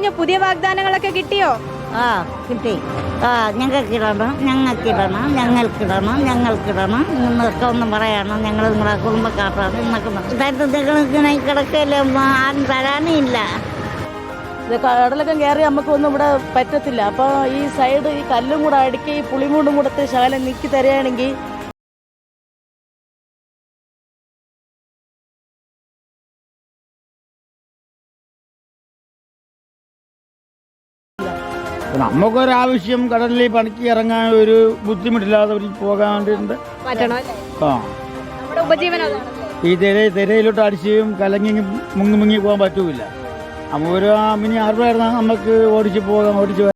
പറഞ്ഞ പുതിയ വാഗ്ദാനങ്ങളൊക്കെ കിട്ടിയോ? ആ കിട്ടി. ആ ഞങ്ങൾക്കിടണം ഞങ്ങൾക്കിടണം ഞങ്ങൾക്കിടണം ഞങ്ങൾക്കിടണം എന്നൊക്കെ ഒന്ന് പറയണം ഞങ്ങൾ നിങ്ങളെ കുടുംബക്കാരാണ് എന്നൊക്കെ ഇങ്ങനെ കിടക്കല്ലേ ആരും തരാനേ ഇല്ല. ഇത് കടലൊക്കെ കയറി നമുക്കൊന്നും ഇവിടെ പറ്റത്തില്ല. അപ്പോൾ ഈ സൈഡ് ഈ കല്ലും കൂടെ അടുക്കി ഈ പുളിമൂണ്ടും കൂടെ ശകലം നീക്കി തരികയാണെങ്കിൽ നമുക്കൊരാവശ്യം കടലിൽ പണിക്ക് ഇറങ്ങാൻ ഒരു ബുദ്ധിമുട്ടില്ലാതെ ഒരു പോകാൻ വേണ്ടിയിട്ടുണ്ട് ആ. ഈ തിര തിരയിലോട്ട് അടിച്ചും കലങ്ങി മുങ്ങി മുങ്ങി പോകാൻ പറ്റൂല. അപ്പോൾ ഒരു മിനി ആറുപേർന്നാ നമുക്ക് ഓടിച്ച് പോകാം ഓടിച്ച്.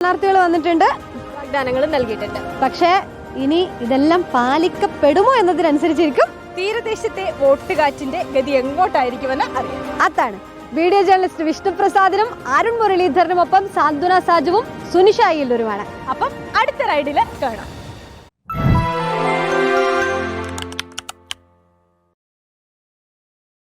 സ്ഥാനാർത്ഥികൾ വന്നിട്ടുണ്ട് വാഗ്ദാനങ്ങളും നൽകിയിട്ടുണ്ട്. പക്ഷേ ഇനി ഇതെല്ലാം പാലിക്കപ്പെടുമോ എന്നതിനനുസരിച്ചിരിക്കും തീരദേശത്തെ വോട്ടുകാറ്റിന്റെ ഗതി എങ്ങോട്ടായിരിക്കുമെന്ന് അറിയാം. അതാണ്. വീഡിയോ ജേർണലിസ്റ്റ് വിഷ്ണുപ്രസാദിനും അരുൺ മുരളീധരനുമൊപ്പം സാന്ത്വന സാജുവും സുനിഷ അയ്യല്ലൂരുമാണ്. അപ്പം അടുത്ത റൈഡിൽ കാണാം.